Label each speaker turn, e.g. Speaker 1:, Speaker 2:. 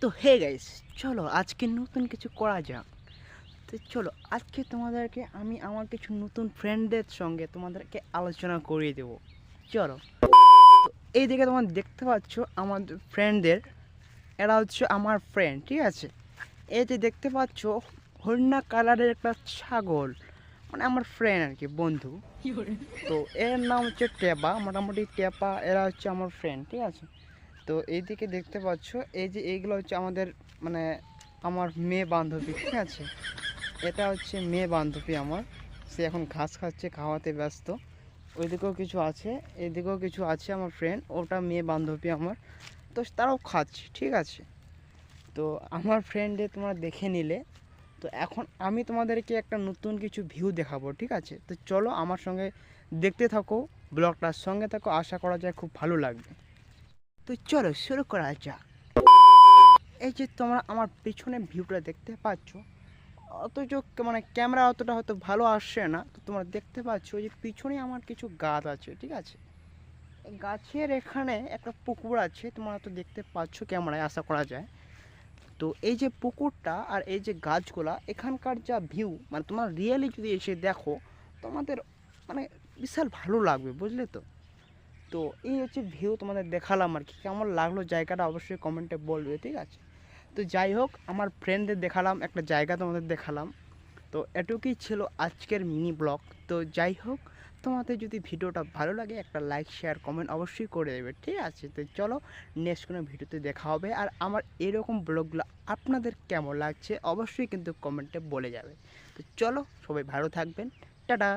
Speaker 1: তো hey guys চলো আজকে নতুন কিছু করা যাক। তো চলো আজকে তোমাদেরকে আমি আমার কিছু নতুন ফ্রেন্ডদের সঙ্গে তোমাদেরকে আলোচনা করিয়ে দেবো। চলো। তো এইদিকে তোমার দেখতে পাচ্ছ আমাদের ফ্রেন্ডদের এরা হচ্ছে আমার ফ্রেন্ড ঠিক আছে? এই যে দেখতে পাচ্ছ হরিণা কালারের একটা ছাগল। মানে আমার ফ্রেন্ড আর কি বন্ধু। তো এর নাম হচ্ছে টেপা মোটামুটি টেপা এরা হচ্ছে আমার ফ্রেন্ড ঠিক আছে? তো এইদিকে দেখতে পাচ্ছ, এই যে এইগুলো হচ্ছে আমাদের মানে আমার মেয়ে বান্ধবী, ঠিক আছে? এটা হচ্ছে মেয়ে বান্ধবী আমার, সে এখন ঘাস খাচ্ছে, খাওয়াতে ব্যস্ত। ওইদিকেও কিছু আছে এদিকেও কিছু আছে আমার ফ্রেন্ড ওটা মেয়ে বান্ধবী আমার। তো তারাও খাচ্ছে, ঠিক আছে? তো আমার ফ্রেন্ডে তোমরা দেখে নিলে। তো এখন আমি তোমাদেরকে একটা নতুন কিছু ভিউ দেখাবো, ঠিক আছে? তো চলো আমার সঙ্গে দেখতে থাকো ব্লগটার সঙ্গে থাকো, আশা করা যায় খুব ভালো লাগবে। তো চলো শুরু করা যাক। এই যে তোমরা আমার পিছনে ভিউটা দেখতে পাচ্ছ, অথচ মানে ক্যামেরা অতটা হয়তো ভালো আসছে না, তো তোমরা দেখতে পাচ্ছ যে পিছনে আমার কিছু গাছ আছে, ঠিক আছে? গাছের এখানে একটা পুকুর আছে, তোমরা তো দেখতে পাচ্ছ ক্যামেরায়, আশা করা যায়। তো এই যে পুকুরটা আর এই যে গাছগুলা, এখানকার যা ভিউ মানে তোমার রিয়েলি যদি এসে দেখো, তোমাদের মানে বিশাল ভালো লাগবে, বুঝলে তো? তো এই হচ্ছে ভিউ তোমাদের দেখালাম আর কি। কেমন লাগল জায়গাটা অবশ্যই কমেন্টে বলবে, ঠিক আছে? তো যাই হোক, আমার ফ্রেন্ডদের দেখালাম, একটা জায়গা তোমাদের দেখালাম। তো এটুকুই ছিল আজকের মিনি ব্লগ তো যাই হোক, তোমাদের যদি ভিডিওটা ভালো লাগে, একটা লাইক শেয়ার কমেন্ট অবশ্যই করে দেবে, ঠিক আছে? তো চলো নেক্সট কোনো ভিডিওতে দেখা হবে। আর আমার এরকম ব্লগগুলো আপনাদের কেমন লাগছে, অবশ্যই কিন্তু কমেন্টে বলে যাবে। তো চলো, সবাই ভালো থাকবেন। টাটা!